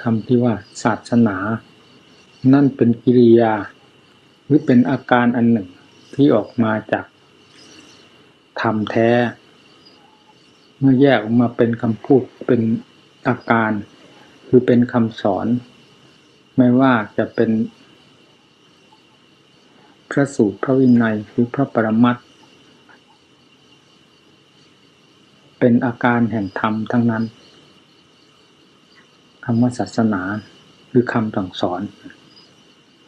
คำที่ว่าศาสนา นั่นเป็นกิริยา หรือเป็นอาการอันหนึ่งที่ออกมาจากธรรมแท้ เมื่อแยกออกมาเป็นคำพูดเป็นอาการ คือเป็นคำสอน ไม่ว่าจะเป็น พระสูตรพระวินัยหรือพระปรมัตเป็นอาการแห่งธรรมทั้งนั้น คำว่าศาสนาคือคำสั่งสอน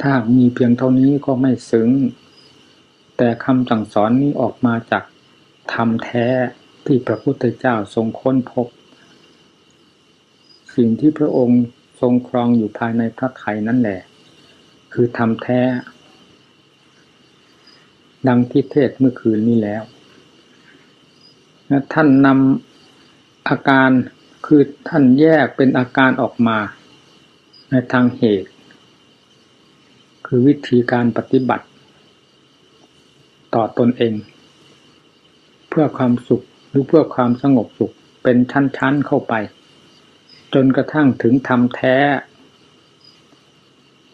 ถ้ามีเพียงเท่านี้ก็ไม่ซึ้ง แต่คำสั่งสอนนี้ออกมาจากธรรมแท้ที่พระพุทธเจ้าทรงค้นพบ สิ่งที่พระองค์ทรงครองอยู่ภายในพระไถ่นั่นแหละ คือธรรมแท้ ดังที่เทศเมื่อคืนนี้แล้ว ท่านนำอาการ คือท่านแยกเป็นอาการออกมาในทางเหตุ คือวิธีการปฏิบัติ ต่อตนเอง เพื่อความสุขหรือเพื่อความสงบสุขเป็นชั้นๆเข้าไป จนกระทั่งถึงธรรมแท้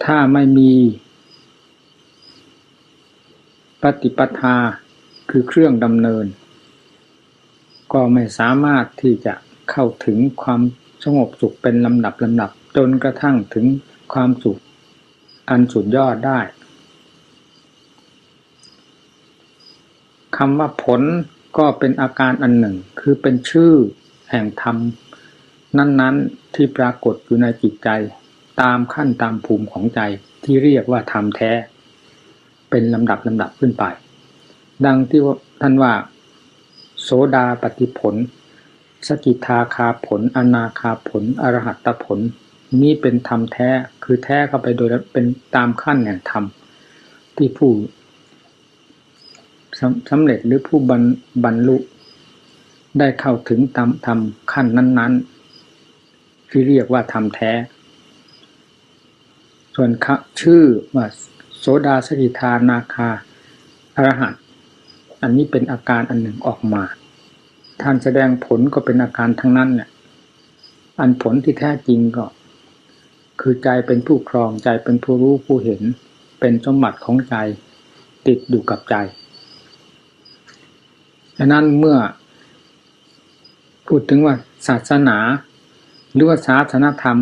ถ้าไม่มี ปฏิปทาคือเครื่องดำเนิน ก็ไม่สามารถที่จะ เข้าถึงความสงบสุขเป็นลำดับลำดับจนกระทั่งถึงความสุขอันสุดยอดได้คำว่าผลก็เป็นอาการอันหนึ่ง คือเป็นชื่อแห่งธรรม นั้นๆที่ปรากฏอยู่ในจิตใจ ตามขั้นตามภูมิของใจที่เรียกว่าธรรมแท้ เป็นลำดับลำดับขึ้นไป ดังที่ท่านว่า โสดาปฏิผล สกิทาคาผล อนาคาผล อรหัตตผล นี่เป็นธรรมแท้คือแท้เข้าไปโดยเป็นตามขั้นแห่งธรรมที่ผู้สำเร็จหรือผู้บรรลุได้เข้าถึงตามธรรมขั้นนั้น ๆ ที่เรียกว่าธรรมแท้ ส่วนชื่อว่าโสดาสกิทานาคาอรหัตอันนี้เป็นอาการอันหนึ่งออกมา ท่านแสดงผลก็เป็นอาการทั้งนั้นเนี่ย อันผลที่แท้จริงก็ คือใจเป็นผู้ครองใจเป็นผู้รู้ผู้เห็น เป็นสมบัติของใจ ติดอยู่กับใจดังนั้นเมื่อ พูดถึงว่าศาสนาหรือว่าศาสนธรรม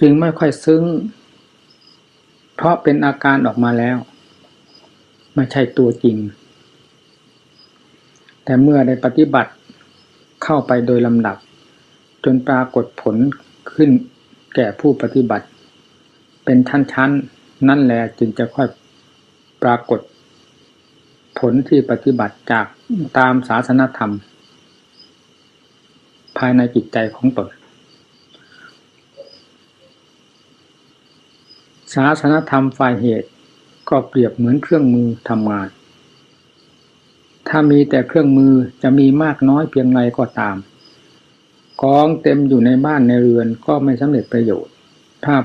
จึงไม่ค่อยซึ้ง เพราะเป็นอาการออกมาแล้ว ไม่ใช่ตัวจริง แต่เมื่อได้ปฏิบัติเข้าไปโดยลำดับ จนปรากฏผลขึ้นแก่ผู้ปฏิบัติ เป็นชั้นๆ นั่นแหละจึงจะค่อยปรากฏ ผลที่ปฏิบัติจากตามศาสนธรรม ภายในจิตใจของตนศาสนธรรมฝ่ายเหตุก็เปรียบเหมือนเครื่องมือทำงาน ถ้ามีแต่เครื่องมือจะมีมากน้อยเพียงไรก็ตามกองเต็มอยู่ในบ้านในเรือนก็ไม่สำเร็จประโยชน์ ถ้า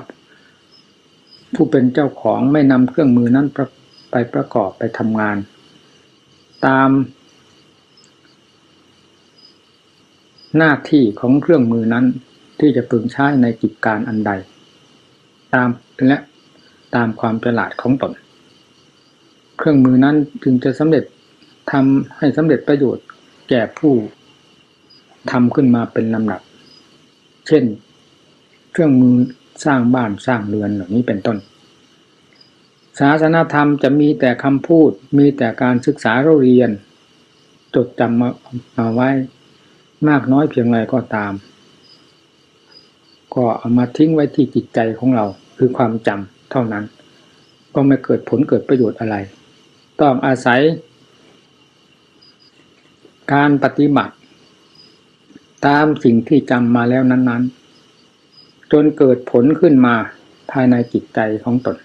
ผู้เป็นเจ้าของไม่นำเครื่องมือนั้นไปประกอบไปทำงาน ตาม หน้าที่ของเครื่องมือนั้นที่จะพึงใช้ในกิจการอันใด ตามและตามความฉลาดของตน เครื่องมือนั้นจึงจะสำเร็จ ทำให้สำเร็จประโยชน์แก่ผู้ทำขึ้นมาเป็นลำดับ เช่น เครื่องมือสร้างบ้านสร้างเรือนเหล่านี้เป็นต้น ศาสนาธรรมจะมีแต่คำพูด มีแต่การศึกษาเราเรียน จดจำมามาไว้มากน้อยเพียงไรก็ตาม ก็เอามาทิ้งไว้ที่จิตใจของเราคือความจำเท่านั้น ก็ไม่เกิดผลเกิดประโยชน์อะไร ต้องอาศัย การปฏิบัติ ตามสิ่งที่จำมาแล้วนั้น ๆ จนเกิดผลขึ้นมาภายในจิตใจของตน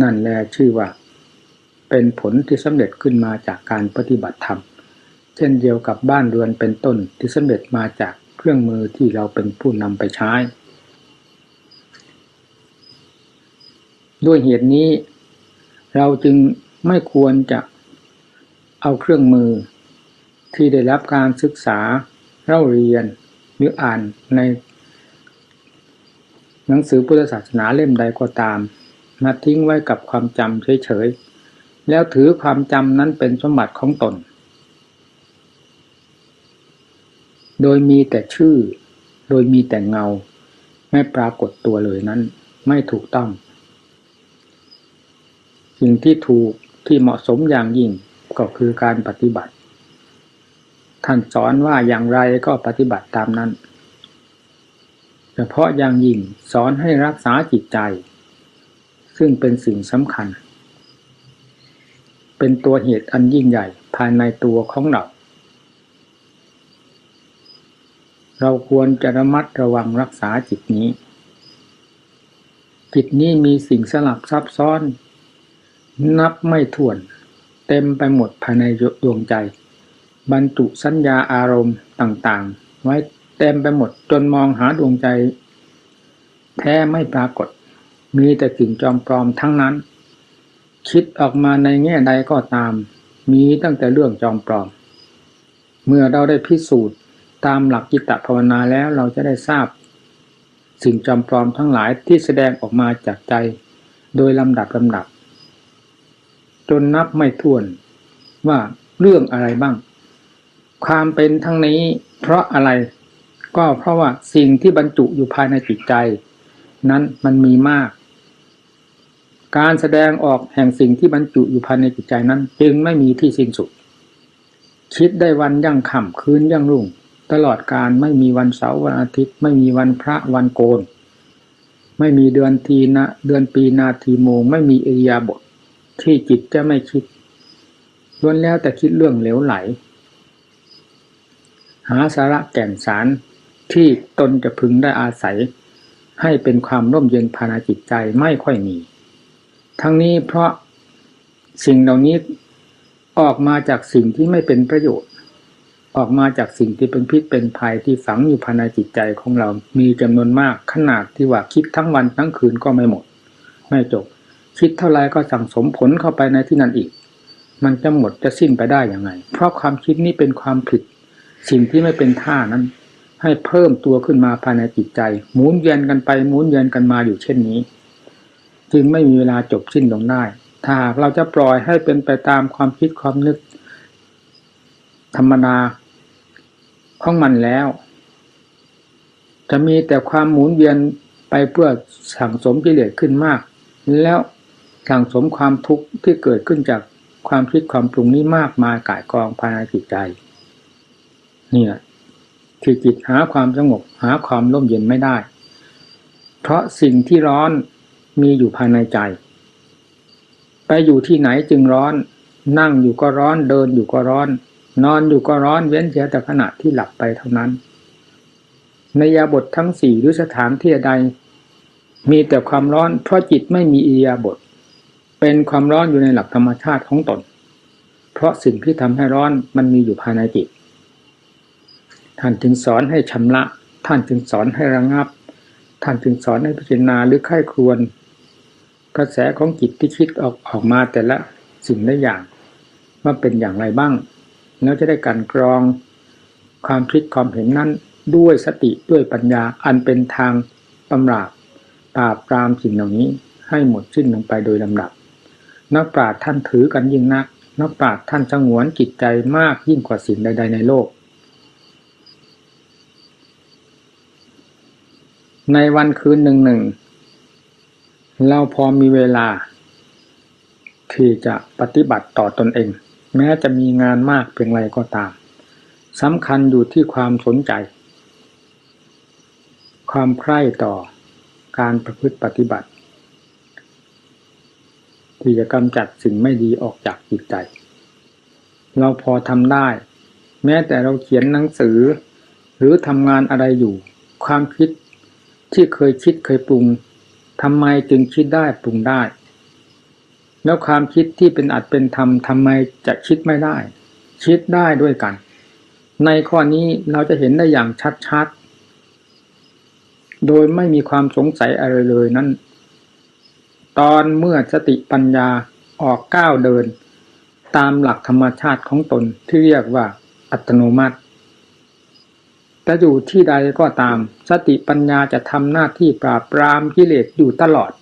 นั่นแหละชื่อว่า เป็นผลที่สำเร็จขึ้นมาจากการปฏิบัติธรรม เช่นเดียวกับบ้านเรือนเป็นต้นที่สำเร็จมาจากเครื่องมือที่เราเป็นผู้นำไปใช้ ด้วยเหตุนี้ เราจึงไม่ควรจะ เอาเครื่องมือ ที่ได้รับการศึกษาเล่าเรียนหรืออ่านใน หนังสือพุทธศาสนาเล่มใดก็ตาม มาทิ้งไว้กับความจำเฉยๆ แล้วถือความจำนั้นเป็นสมบัติของตน โดยมีแต่ชื่อ โดยมีแต่เงา ไม่ปรากฏตัวเลยนั้นไม่ถูกต้อง สิ่งที่ถูกที่เหมาะสมอย่างยิ่ง ก็คือการปฏิบัติ ท่านสอนว่าอย่างไรก็ปฏิบัติตามนั้น เฉพาะอย่างยิ่งสอนให้รักษาจิตใจ ซึ่งเป็นสิ่งสำคัญ เป็นตัวเหตุอันยิ่งใหญ่ภายในตัวของเราเราควรจะระมัดระวังรักษาจิตนี้ จิตนี้มีสิ่งสลับซับซ้อน นับไม่ถ้วน เต็มไปหมดภายในดวงใจ บรรจุสัญญาอารมณ์ต่างๆ ไว้เต็มไปหมดจนมองหาดวงใจ แท้ไม่ปรากฏ มีแต่สิ่งจอมปลอมทั้งนั้น คิดออกมาในแง่ใดก็ตาม มีตั้งแต่เรื่องจอมปลอม เมื่อเราได้พิสูจน์ตามหลักจิตภาวนาแล้วเราจะได้ทราบ สิ่งจอมปลอมทั้งหลายที่แสดงออกมาจากใจ โดยลำดับลำดับ จนนับไม่ถ้วนว่าเรื่องอะไรบ้าง ความเป็นทั้งนี้เพราะอะไร ก็เพราะว่าสิ่งที่บรรจุอยู่ภายในจิตใจ นั้นมันมีมาก การแสดงออกแห่งสิ่งที่บรรจุอยู่ภายในจิตใจนั้น จึงไม่มีที่สิ้นสุด คิดได้วันยั่งค่ำคืนยั่งรุ่ง ตลอดการไม่มีวันเสาร์วันอาทิตย์ ไม่มีวันพระวันโกน ไม่มีเดือนทีนะเดือนปีนาทีโมง ไม่มีอริยาบท ที่จิตจะไม่คิดล้วนแล้วแต่คิดเรื่องเหลวไหล หาสาระแก่นสารที่ตนจะพึงได้อาศัย ให้เป็นความร่มเย็นภายในจิตใจไม่ค่อยมี ทั้งนี้เพราะสิ่งเหล่านี้ออกมาจากสิ่งที่ไม่เป็นประโยชน์ ออกมาจากสิ่งที่เป็นพิษเป็นภัยที่ฝังอยู่ภายในจิตใจของเรา มีจำนวนมากขนาดที่ว่าคิดทั้งวันทั้งคืนก็ไม่หมด ไม่จบ คิดเท่าไรก็สั่งสมผลเข้าไปในที่นั่นอีก มันจะหมดจะสิ้นไปได้อย่างไง เพราะความคิดนี้เป็นความผิด สิ่งที่ไม่เป็นท่านั้น ให้เพิ่มตัวขึ้นมาภายในจิตใจ หมุนเวียนกันไปหมุนเวียนกันมาอยู่เช่นนี้ จึงไม่มีเวลาจบสิ้นลงได้ ถ้าเราจะปล่อยให้เป็นไปตามความคิดความนึก ธรรมดาของมันแล้ว จะมีแต่ความหมุนเวียนไปเพื่อสั่งสมกิเลสขึ้นมาก แล้ว สั่งสมความทุกข์ที่เกิดขึ้นจากความคิดความปรุงนี้มากมายก่ายกองภายในจิตใจนี่แหละที่จิตหาความสงบหาความร่มเย็นไม่ได้ เพราะสิ่งที่ร้อนมีอยู่ภายในใจ ไปอยู่ที่ไหนจึงร้อน นั่งอยู่ก็ร้อนเดินอยู่ก็ร้อน นอนอยู่ก็ร้อนเว้นเสียแต่ขณะที่หลับไปเท่านั้น ในยาบททั้งสี่หรือสถานที่ใด มีแต่ความร้อนเพราะจิตไม่มีอิยาบท เป็นความร้อนอยู่ในหลักธรรมชาติของตน เพราะสิ่งที่ทำให้ร้อนมันมีอยู่ภายในจิต ท่านจึงสอนให้ชำระ ท่านจึงสอนให้ระงับ ท่านจึงสอนให้พิจารณาหรือไข้ครวนกระแสของจิตที่คิดออกออกมาแต่ละสิ่งละอย่างว่าเป็นอย่างไรบ้าง แล้วจะได้การกรองความคิดความเห็นนั้นด้วยสติด้วยปัญญาอันเป็นทางตำราบปราบปรามสิ่งเหล่านี้ให้หมดสิ้นลงไปโดยลำดับ นักปราชญ์ท่านถือกันยิ่งนัก นักปราชญ์ท่านสงวนจิตใจมากยิ่งกว่าสิ่งใด ๆ ในโลก ในวันคืนหนึ่งหนึ่งเราพอมีเวลา ที่จะปฏิบัติต่อตอนเอง แม้จะมีงานมากเพียงไรก็ตามสำคัญอยู่ที่ความสนใจ ความใคร่ต่อการประพฤติปฏิบัติ ที่จะกำจัดสิ่งไม่ดีออกจากจิตใจ เราพอทำได้ แม้แต่เราเขียนหนังสือ หรือทำงานอะไรอยู่ ความคิดที่เคยคิดเคยปรุงทำไมจึงคิดได้ปรุงได้ แล้วความคิดที่เป็นอัดเป็นธรรมทำไมจะคิดไม่ได้ คิดได้ด้วยกัน ในข้อนี้เราจะเห็นได้อย่างชัดๆโดยไม่มีความสงสัยอะไรเลยนั้น ตอนเมื่อสติปัญญาออกก้าวเดิน ตามหลักธรรมชาติของตนที่เรียกว่าอัตโนมัติตจะอยู่ที่ใดก็ตาม สติปัญญาจะทำหน้าที่ปราบปรามกิเลสอยู่ตลอด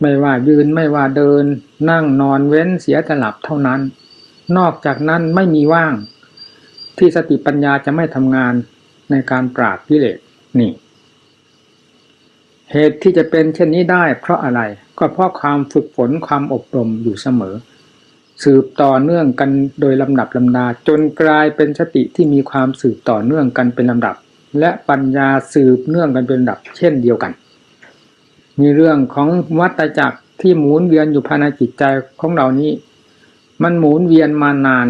ไม่ว่ายืนไม่ว่าเดิน นั่งนอนเว้นเสียแต่หลับเท่านั้น นอกจากนั้นไม่มีว่าง ที่สติปัญญาจะไม่ทำงานในการปราบกิเลสนี่ เหตุที่จะเป็นเช่นนี้ได้เพราะอะไรก็เพราะความฝึกฝนความอบรมอยู่เสมอ สืบต่อเนื่องกันโดยลำดับลำดาจนกลายเป็นสติที่มีความสืบต่อเนื่องกันเป็นลำดับ และปัญญาสืบเนื่องกันเป็นลำดับ เช่นเดียวกัน มีเรื่องของวัตจักรที่หมุนเวียนอยู่ภายในจิตใจของเรานี้ มันหมุนเวียนมานาน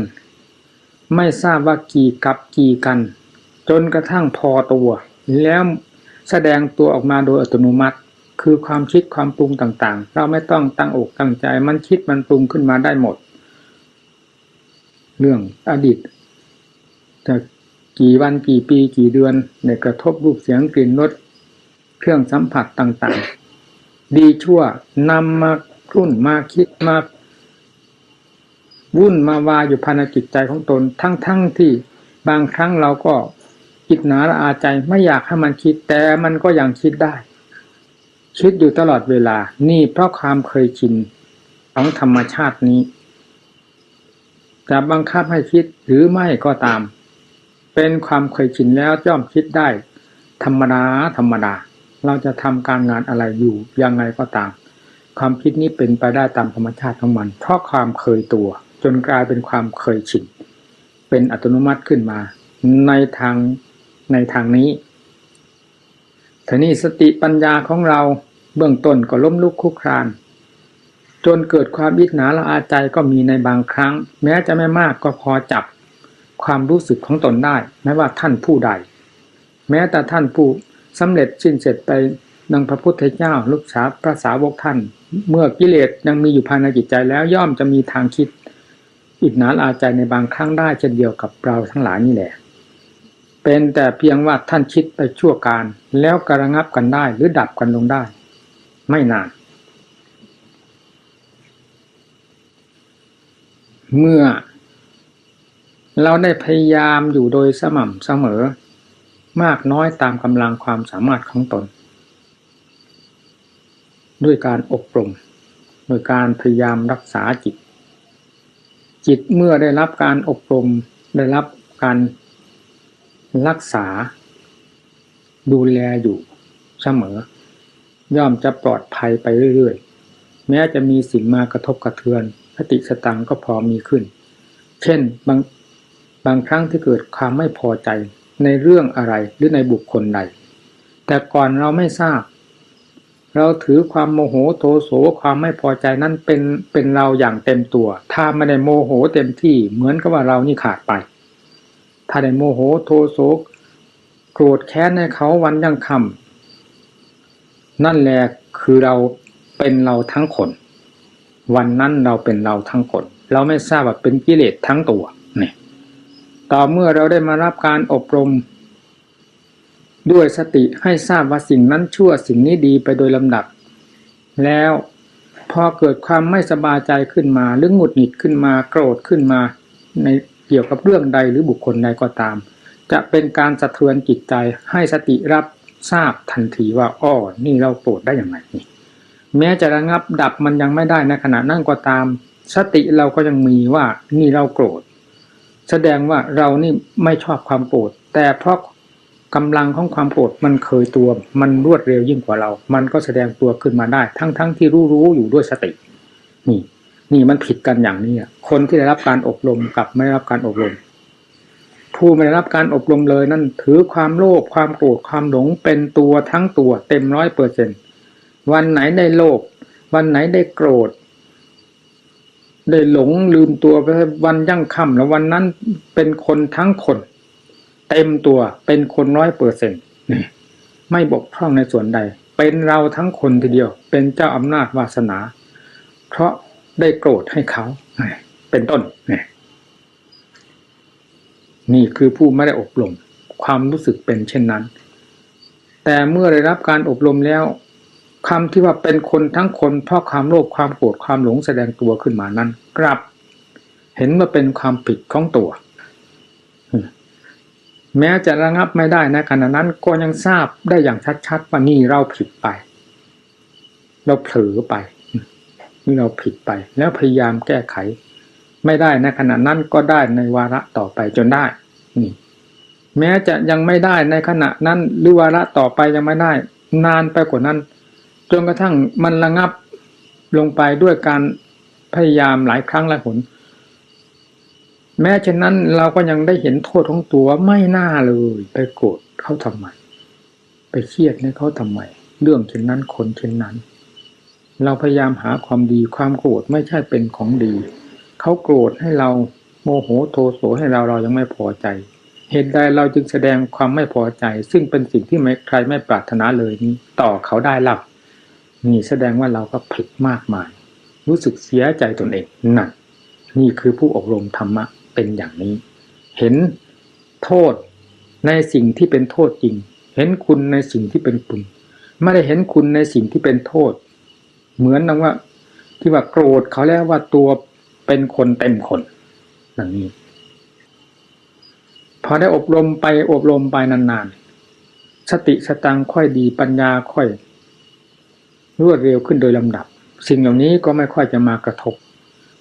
ไม่ทราบว่ากี่กับกี่กัน จนกระทั่งพอตัว แล้ว แสดงตัวออกมาโดยอัตโนมัติ คือความคิดความปรุงต่างๆ เราไม่ต้องตั้งอกตั้งใจ มันคิดมันปรุงขึ้นมาได้หมด เรื่องอดีตจะกี่วันกี่ปีกี่เดือนในกระทบรูปเสียงกลิ่นรสเครื่องสัมผัสต่างๆ ดีชั่วนำมาครุ่นมาคิดมาวุ่นมาวาอยู่ภายในจิตใจของตนทั้งๆทที่บางครั้งเราก็ คิดหนาละอาใจไม่อยากให้มันคิดแต่มันก็ยังคิดได้ คิดอยู่ตลอดเวลา นี่เพราะความเคยชินของธรรมชาตินี้จะบังคับให้คิดหรือไม่ก็ตาม เป็นความเคยชินแล้วย่อมคิดได้ ธรรมดาธรรมดา เราจะทำการงานอะไรอยู่ยังไงก็ตาม ความคิดนี้เป็นไปได้ตามธรรมชาติของมัน เพราะความเคยตัว จนกลายเป็นความเคยชินเป็นอัตโนมัติขึ้นมา ในทาง ในทางนี้ทีนี้สติปัญญาของเราเบื้องต้นก็ล้มลุกคุกคราน จนเกิดความอิจฉาละอาใจก็มีในบางครั้ง แม้จะไม่มากก็พอจับความรู้สึกของตนได้ไม่ว่าท่านผู้ใด แม้แต่ท่านผู้สำเร็จสิ้นเสร็จไปดังพระพุทธเจ้าลูกสาวพระสาวกท่าน เมื่อกิเลสยังมีอยู่ภายในจิตใจแล้วย่อมจะมีทางคิดอิจฉาละอาใจในบางครั้งได้เช่นเดียวกับเราทั้งหลายนี่แหละ เป็นแต่เพียงว่าท่านคิดไปชั่วการ แล้วกระงับกันได้หรือดับกันลงได้ ไม่นาน เมื่อ เราได้พยายามอยู่โดยสม่ำเสมอ มากน้อยตามกำลังความสามารถของตน ด้วยการอบรมโดยการพยายามรักษาจิต จิตเมื่อได้รับการอบรมได้รับการ รักษา ดูแลอยู่เสมอย่อมจะปลอดภัยไปเรื่อยๆ แม้จะมีสิ่งมากระทบกระเทือนสติสตังก็พอมีขึ้น เช่นบางบางครั้งที่เกิดความไม่พอใจในเรื่องอะไรหรือในบุคคลใด แต่ก่อนเราไม่ทราบ เราถือความโมโหโทโสความไม่พอใจนั้นเป็นเป็นเราอย่างเต็มตัว ถ้าไม่ได้โมโหเต็มที่เหมือนกับว่าเรานี่ขาดไป ถ้าได้โมโหโทโสโกรธแค้นในเขาวันยังคำนั่นแหละคือเราเป็นเราทั้งคน วันนั้นเราเป็นเราทั้งคน เราไม่ทราบว่าเป็นกิเลสทั้งตัวเนี่ยต่อเมื่อเราได้มารับการอบรม ด้วยสติให้ทราบว่าสิ่งนั้นชั่วสิ่งนี้ดีไปโดยลำดับ แล้วพอเกิดความไม่สบายใจขึ้นมา หรือหงุดหงิดขึ้นมาโกรธขึ้นมาใน เกี่ยวกับเรื่องใดหรือบุคคลใดก็ตาม จะเป็นการสะเทือนจิตใจให้สติรับทราบทันทีว่าอ้อนี่เราโกรธได้อย่างไรนี่แม้จะระงับดับมันยังไม่ได้ในขณะนั่งก็ตาม สติเราก็ยังมีว่านี่เราโกรธ แสดงว่าเรานี่ไม่ชอบความโกรธแต่เพราะกำลังของความโกรธมันเคยตัวมันรวดเร็วยิ่งกว่าเรา มันก็แสดงตัวขึ้นมาได้ ทั้งๆทที่รู้รู้อยู่ด้วยสตินี่ นี่มันผิดกันอย่างนี้คนที่ได้รับการอบรมกับไม่ได้รับการอบรม ผู้ไม่ได้รับการอบรมเลยนั่นถือความโลภความโกรธความหลงเป็นตัวทั้งตัวเต็มร้อยเปอร์เซ็นวันไหนได้โลภวันไหนได้โกรธ ได้หลงลืมตัวไปวันยั่งค่ำแล้ววันนั้นเป็นคนทั้งคน เต็มตัวเป็นคนร้อยเปอร์เซ็นต์ไม่บกพร่องในส่วนใด เป็นเราทั้งคนทีเดียว เป็นเจ้าอำนาจวาสนา เพราะ ได้โกรธให้เขาเป็นต้นนี่นี่คือผู้ไม่ได้อบรม ความรู้สึกเป็นเช่นนั้น แต่เมื่อได้รับการอบรมแล้วคำที่ว่าเป็นคนทั้งคนเพราะความโลภความโกรธความหลงแสดงตัวขึ้นมานั้นกลับ เห็นว่าเป็นความผิดของตัว แม้จะระงับไม่ได้ในะขณะนั้นก็ยังทราบได้อย่างชัดๆว่านี่เราผิดไป เราเผลอไป นี่เราผิดไป แล้วพยายามแก้ไข ไม่ได้ในขณะนั้นก็ได้ในวาระต่อไปจนได้นี่แม้จะยังไม่ได้ในขณะนั้นหรือวาระต่อไปยังไม่ได้ นานไปกว่านั้นจนกระทั่งมันระงับลงไปด้วยการพยายามหลายครั้งหลายหนแม้เช่นนั้นเราก็ยังได้เห็นโทษของตัวไม่น่าเลย ไปโกรธเขาทำไม ไปเครียดในเขาทำไม เรื่องเช่นนั้นคนเช่นนั้น เราพยายามหาความดีความโกรธไม่ใช่เป็นของดี เขาโกรธให้เราโมโหโทโสให้เราเรายังไม่พอใจ เหตุใดเราจึงแสดงความไม่พอใจ ซึ่งเป็นสิ่งที่ใครไม่ปรารถนาเลยนี้ต่อเขาได้หลับนี่แสดงว่าเราก็ผิดมากมาย รู้สึกเสียใจตนเองหนั่นนี่คือผู้อบรมธรรมะเป็นอย่างนี้ เห็นโทษในสิ่งที่เป็นโทษจริง เห็นคุณในสิ่งที่เป็นคุณ ไม่ได้เห็นคุณในสิ่งที่เป็นโทษ เหมือนนังว่า ที่ว่าโกรธเขาแล้วว่าตัวเป็นคนเต็มคนอย่างนี้พอได้อบรมไปอบรมไปนานๆ สติสตังค่อยดีปัญญาค่อย รวดเร็วขึ้นโดยลำดับ สิ่งเหล่านี้ก็ไม่ค่อยจะมากระทบ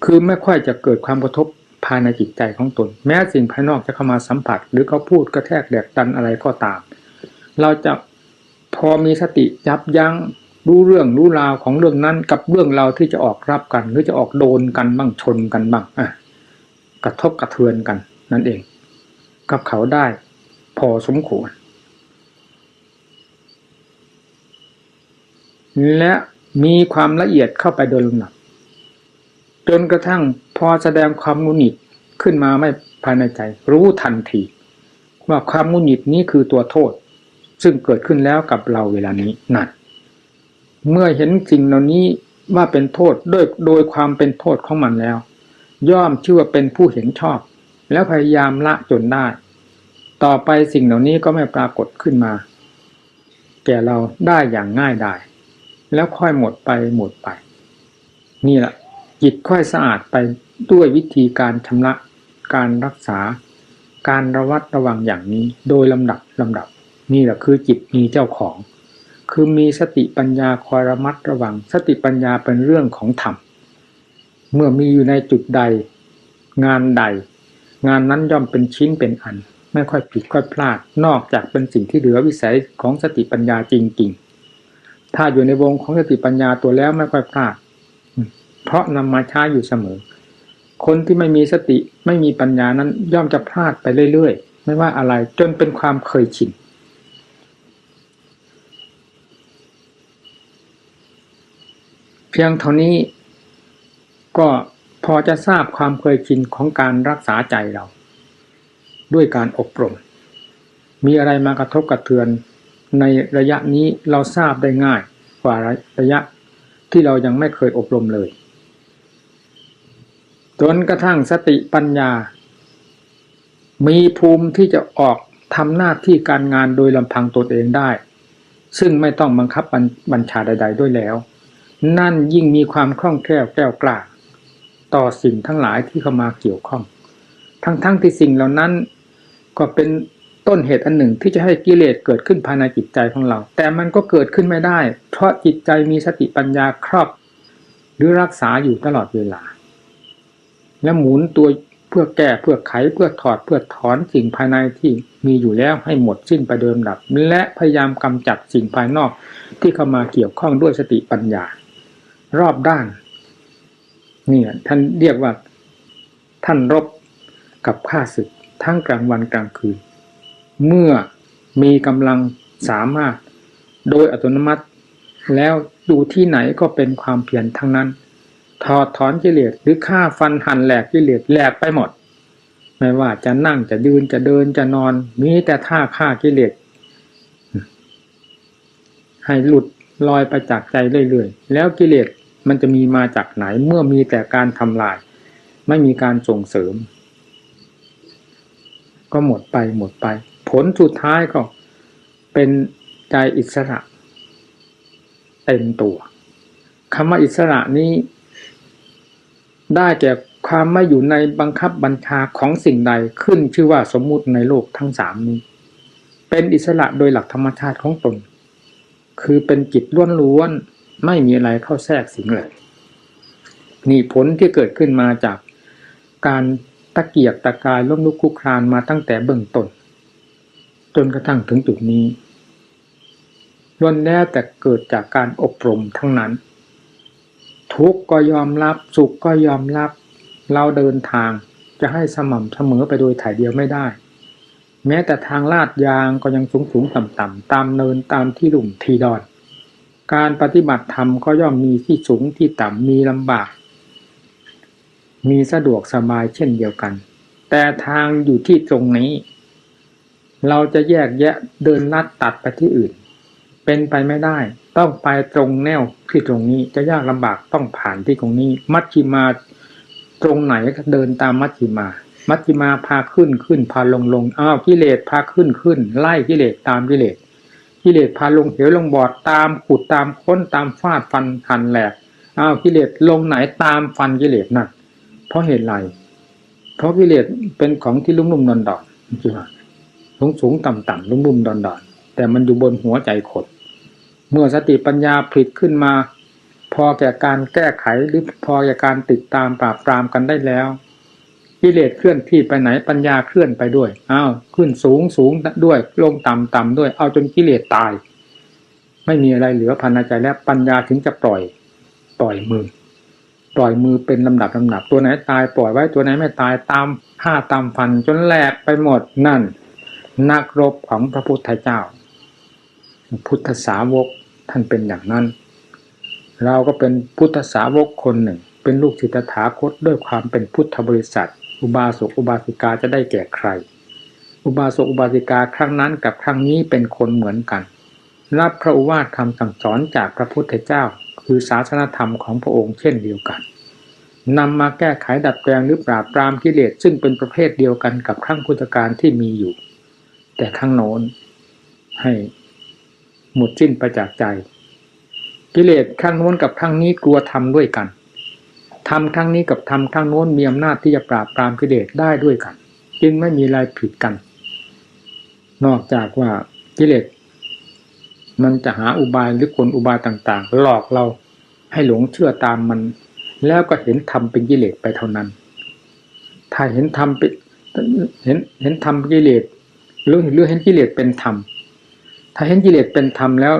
คือไม่ค่อยจะเกิดความกระทบภายในจิตใจของตน แม้สิ่งภายนอกจะเข้ามาสัมผัส หรือเขาพูดกระแทกแดกดันอะไรก็ตาม เราจะพอมีสติยับยัง้ง รู้เรื่องรู้ราวของเรื่องนั้น กับเรื่องเราที่จะออกรับกัน หรือจะออกโดนกันบ้างชนกันบ้างอะกระทบกระเทือนกัน นั่นเอง กับเขาได้ พอสมควร และมีความละเอียดเข้าไปโดยลำดับจนกระทั่งพอแสดงความงุนิดขึ้นมาไม่ภายในใจ รู้ทันที ว่าความงุนิดนี้คือตัวโทษ ซึ่งเกิดขึ้นแล้วกับเราเวลานี้นั่น เมื่อเห็นสิ่งเหล่านี้ว่าเป็นโทษโดยโดยความเป็นโทษของมันแล้ว ย่อมชื่อว่าเป็นผู้เห็นชอบ แล้วพยายามละจนได้ ต่อไปสิ่งเหล่านี้ก็ไม่ปรากฏขึ้นมา แก่เราได้อย่างง่ายดายแล้วค่อยหมดไปหมดไป นี่แหละจิตค่อยสะอาดไปด้วยวิธีการชำระการรักษา การระวัดระวังอย่างนี้ โดยลำดับลำดับ นี่แหละคือจิตมีเจ้าของ คือมีสติปัญญาคอยระมัดระวัง สติปัญญาเป็นเรื่องของธรรม เมื่อมีอยู่ในจุดใด งานใด งานนั้นย่อมเป็นชิ้นเป็นอัน ไม่ค่อยผิดค่อยพลาด นอกจากเป็นสิ่งที่เหลือวิสัยของสติปัญญาจริง ๆ ถ้าอยู่ในวงของสติปัญญาตัวแล้วไม่ค่อยพลาด เพราะนำมาใช้อยู่เสมอ คนที่ไม่มีสติไม่มีปัญญานั้นย่อมจะพลาดไปเรื่อยๆ ไม่ว่าอะไรจนเป็นความเคยชิน พียงเท่านี้ก็พอจะทราบความเคยชินของการรักษาใจเรา ด้วยการอบรม มีอะไรมากระทบกระเทือนในระยะนี้เราทราบได้ง่ายกว่าระยะที่เรายังไม่เคยอบรมเลย จนกระทั่งสติปัญญา มีภูมิที่จะออกทำหน้าที่การงานโดยลำพังตนเองได้ ซึ่งไม่ต้องบังคับบัญชาใด ๆ ด้วยแล้ว นั่นยิ่งมีความคล่องแคล่วแก้วกล้าต่อสิ่งทั้งหลายที่เข้ามาเกี่ยวข้อง ทั้งๆทที่สิ่งเหล่านั้น ก็เป็นต้นเหตุอันหนึ่งที่จะให้กิเลสเกิดขึ้นภายในจิตใจของเรา แต่มันก็เกิดขึ้นไม่ได้ เพราะจิตใจมีสติปัญญาครอบ หรือรักษาอยู่ตลอดเวลา และหมุนตัวเพื่อแก้เพื่อไขเพื่อถอดเพื่อถอนสิ่งภายในที่มีอยู่แล้วให้หมดสิ้นไปเดิมดับ และพยายามกำจัดสิ่งภายนอกที่เข้ามาเกี่ยวข้องด้วยสติปัญญา รอบด้านนี่ท่านเรียกว่าท่านรบกับข้าศึกทั้งกลางวันกลางคืน เมื่อมีกำลังสามารถโดยอัตโนมัติ แล้วดูที่ไหนก็เป็นความเพียรทั้งนั้น ถอดถอนกิเลสหรือฆ่าฟันหันแหลกกิเลสแหลกไปหมด ไม่ว่าจะนั่งจะยืนจะเดินจะนอน มีแต่ท่าฆ่ากิเลสให้หลุด ลอยไปจากใจเรื่อยๆ แล้วกิเลสมันจะมีมาจากไหนเมื่อมีแต่การทำลาย ไม่มีการส่งเสริม ก็หมดไปหมดไป ผลสุดท้ายก็เป็นใจอิสระ เต็มตัวคำว่าอิสระนี้ ได้แก่ความไม่อยู่ในบังคับบัญชาของสิ่งใดขึ้นชื่อว่าสมมุติในโลกทั้งสามนี้ เป็นอิสระโดยหลักธรรมชาติของตน คือเป็นจิตล้วนๆไม่มีอะไรเข้าแทรกสิงเลยนี่ผลที่เกิดขึ้นมาจากการตะเกียกตะกายล้มลุกคุกคลานมาตั้งแต่เบื้องต้น จนกระทั่งถึงจุดนี้ล้วนแล้วแต่เกิดจากการอบรมทั้งนั้น ทุกก็ยอมรับสุขก็ยอมรับ เราเดินทางจะให้สม่ำเสมอไปโดยถ่ายเดียวไม่ได้ แม้แต่ทางลาดยางก็ยังสูงสูงต่ำต่ำตามเนินตามที่หลุมทีดอน การปฏิบัติธรรมก็ย่อมมีที่สูงที่ต่ำมีลำบาก มีสะดวกสบายเช่นเดียวกัน แต่ทางอยู่ที่ตรงนี้ เราจะแยกแยะเดินลัดตัดไปที่อื่น เป็นไปไม่ได้ ต้องไปตรงแนวที่ตรงนี้จะยากลำบากต้องผ่านที่ตรงนี้ มัชชิมาตรงไหนก็เดินตามมัชชิมา มัชชิมาพาขึ้นขึ้นพาลงลงอ้าวกิเลสพาขึ้นขึ้น ไล่กิเลสตามกิเลสกิเลสพาลงเหวลงบอดตามขุดตามค้นตามฟาดฟันหันแหลกอ้าวกิเลสลงไหนตามฟันกิเลสนั่นเพราะเหตุไรเพราะกิเลสเป็นของที่ลุ่มลุ่มดอนดอนจริงๆสูงสูงต่ำต่ำลุ่มลุ่มดอนดอนแต่มันอยู่บนหัวใจคนเมื่อสติปัญญาผลิตขึ้นมา พอแก่การแก้ไขหรือพอแก่การติดตามปราบปรามกันได้แล้ว กิเลสเคลื่อนที่ไปไหนปัญญาเคลื่อนไปด้วยอ้าวขึ้นสูงสูงด้วยลงต่ำต่ำด้วย เอาจนกิเลสตาย ไม่มีอะไรเหลือภายในใจแล้วปัญญาถึงจะปล่อยปล่อยมือ ปล่อยมือเป็นลำดับลำดับตัวไหนตายปล่อยไว้ตัวไหนไม่ตายตามผ้าตามฟันจนแหลกไปหมดนั่น นักรบของพระพุทธเจ้า พุทธสาวกท่านเป็นอย่างนั้น เราก็เป็นพุทธสาวกคนหนึ่ง เป็นลูกศิษย์ถาคตด้วยความเป็นพุทธบริษัท อุบาสกอุบาสิกาจะได้แก่ใคร อุบาสกอุบาสิกาครั้งนั้นกับครั้งนี้เป็นคนเหมือนกัน รับพระอุวาทคำสั่งสอนจากพระพุทธเจ้า คือศาสนธรรมของพระองค์เช่นเดียวกันนำมาแก้ไขดัดแปลงหรือปราบปรามกิเลสซึ่งเป็นประเภทเดียวกันกับครั้งพุทธกาลที่มีอยู่ แต่ครั้งโน้นให้หมดสิ้นไปจากใจ กิเลสครั้งโน้นกับครั้งนี้กลัวทำด้วยกัน ทำครั้งนี้กับทำครั้งโน้นมีอำนาจที่จะปราบปรามกิเลสได้ด้วยกัน จึงไม่มีอะไรผิดกัน นอกจากว่ากิเลสมันจะหาอุบายหรือกลอุบายต่าง ๆ หลอกเราให้หลงเชื่อตามมัน แล้วก็เห็นธรรมเป็นกิเลสไปเท่านั้น ถ้าเห็นธรรมเป็นเห็นเห็นธรรมกิเลสหรือหรือเห็นกิเลสเป็นธรรมถ้าเห็นกิเลสเป็นธรรมแล้ว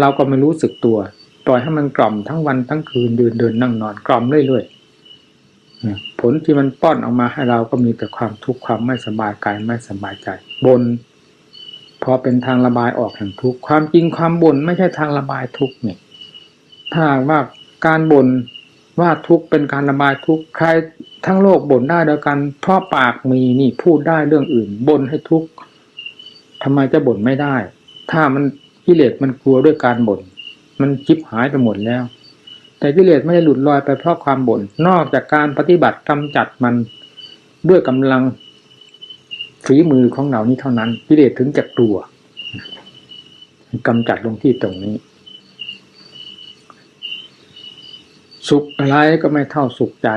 เราก็ไม่รู้สึกตัว ปล่อยให้มันกล่อมทั้งวันทั้งคืนเดินเดินนั่งนอนกล่อมเรื่อยๆผลที่มันป้อนออกมาให้เราก็มีแต่ความทุกข์ความไม่สบายกายไม่สบายใจบนพอเป็นทางระบายออกแห่งทุกข์ความจริงความบ่นไม่ใช่ทางระบายทุกข์เนี่ย ถ้าว่าการบ่นว่าทุกข์เป็นการระบายทุกข์ใครทั้งโลกบ่นได้เดียวกันเพราะปากมีนี่พูดได้เรื่องอื่นบ่นให้ทุกข์ทำไมจะบ่นไม่ได้ ถ้ามันกิเลสมันกลัวด้วยการบ่น มันจิบหายไปหมดแล้ว แต่กิเลสไม่ได้หลุดลอยไปเพราะความบ่นนอกจากการปฏิบัติกำจัดมันด้วยกำลังฝีมือของเรานี้เท่านั้น กิเลสถึงจะกลัวกำจัดลงที่ตรงนี้ สุขอะไรก็ไม่เท่าสุขใจ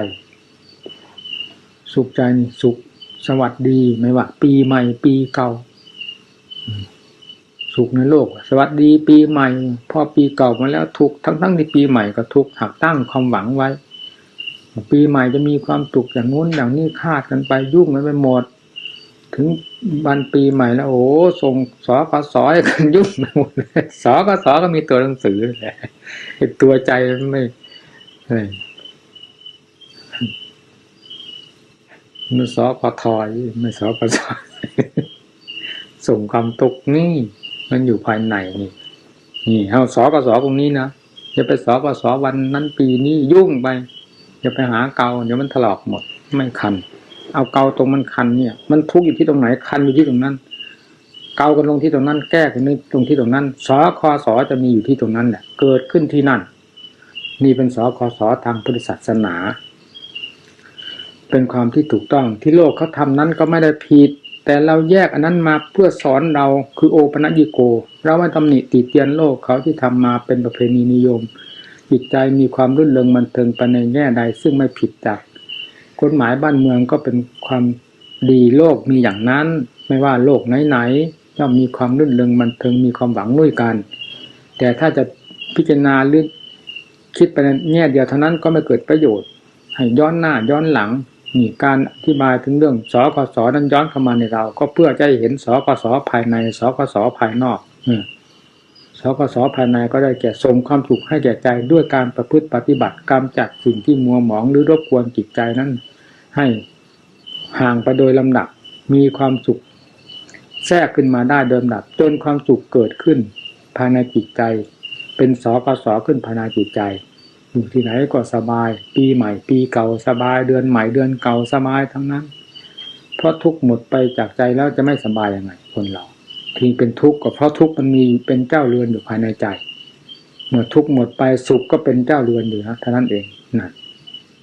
สุขใจสุขสวัสดีไม่ว่า ปีใหม่ปีเก่า สุขในโลก สวัสดีปีใหม่ พอปีเก่ามาแล้วทุกทั้งทั้งที่ปีใหม่ก็ทุกหักตั้งความหวังไว้ ปีใหม่จะมีความสุขอย่างนู้นอย่างนี้คาดกันไปยุ่งกันไปหมด ถึงวันปีใหม่แล้วโอ้ส่งสอกสอยกันยุ่งไปหมดเลยสอกสอก็มีตัวหนังสือแหละตัวใจไม่ไม่สอกทอยไม่สอกสอยส่งความตกนี่ มันอยู่ภายในนี่ นี่เอาสอกสอตรงนี้นะอย่าไปสอกสอวันนั้นปีนี้ยุ่งไปอย่าไปหาเกาเดี๋ยวมันถลอกหมด ไม่คัน เอาเกาตรงมันคันเนี่ย มันทุกข์อยู่ที่ตรงไหนคันอยู่ที่ตรงนั้น เกากันลงที่ตรงนั้น แก้กันตรงที่ตรงนั้นสอคอสอจะมีอยู่ที่ตรงนั้นแหละเกิดขึ้นที่นั่น นี่เป็นสอคอสอทางพุทธศาสนา เป็นความที่ถูกต้องที่โลกเขาทานั้นก็ไม่ได้ผิด แต่เราแยกอันนั้นมาเพื่อสอนเราคือโอปัญญิโก เราไม่ตำหนิติเตียนโลกเขาที่ทำมาเป็นประเพณีนิยม จิตใจมีความรื่นเริงมันเทิงไปในแง่ใด ซึ่งไม่ผิดจากกฎหมายบ้านเมืองก็เป็นความดีโลกมีอย่างนั้น ไม่ว่าโลกไหนๆย่อมมีความรื่นเริงมันเทิงมีความหวังด้วยกัน แต่ถ้าจะพิจารณาหรือคิดไปในแง่เดียวเท่านั้นก็ไม่เกิดประโยชน์ ให้ย้อนหน้าย้อนหลัง นี่การอธิบายถึงเรื่องสกสนั้นย้อนเข้ามาในเรา ก็เพื่อจะเห็นสกสภายในสกสภายนอกอืมสกสภายในก็ได้แก่ส่งความสุขให้แก่ใจด้วยการประพฤติปฏิบัติกรรมจัดสิ่งที่มัวหมองหรือรบกวนจิตใจนั้น ให้ห่างไปโดยลำดับมีความสุข แทรกขึ้นมาได้โดยลำดับ จนความสุขเกิดขึ้น ภายในจิตใจ เป็นสกสขึ้นภายในจิตใจ อยู่ที่ไหนก็สบาย ปีใหม่ ปีเก่าสบาย เดือนใหม่เดือนเก่าสบายทั้งนั้น เพราะทุกหมดไปจากใจแล้วจะไม่สบายยังไงคนเราที่เป็นทุกข์ก็เพราะทุกข์มันมีเป็นเจ้าเรือนอยู่ภายในใจ เมื่อทุกข์หมดไปสุขก็เป็นเจ้าเรือนอยู่นะเท่านั้นเองนั่น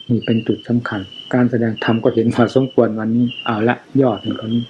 นี่เป็นจุดสำคัญ การแสดงธรรมก็เห็นพอสมควรวันนี้เอาละยอดหนึ่งคนนี้